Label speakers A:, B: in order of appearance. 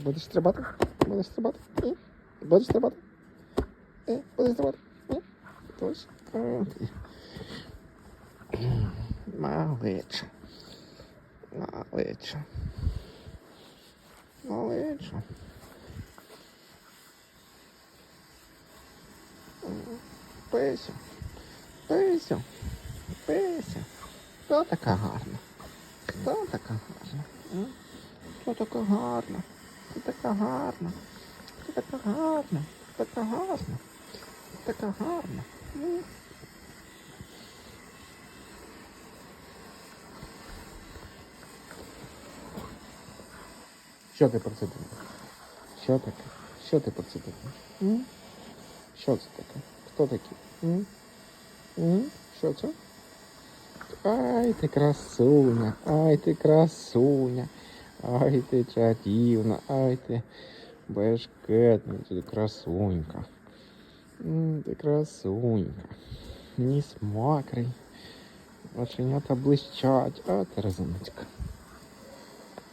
A: Будеш стрибати? Будеш стрибати? Ні? Будеш стрибати? Ні? Будеш стрибати? Ні? Тож. Малеча. Малеча. Малеча. Пися. Пися. Пися. Хто така гарна? Хто така гарна? Хто така гарна? Хто така гарна? Хто така гарна? Така гарна? Така гарна? Що ти про це думаєш? Що таке? Що ти про це думаєш? Що це таке? Хто такий? Що це? Ай ти красуня, ай ти красуня, ай ти чарівна, ай ти бешкетна, ти красунька. Ти красунька. Ніс мокрий. Оченята блищать, а ти розумничка.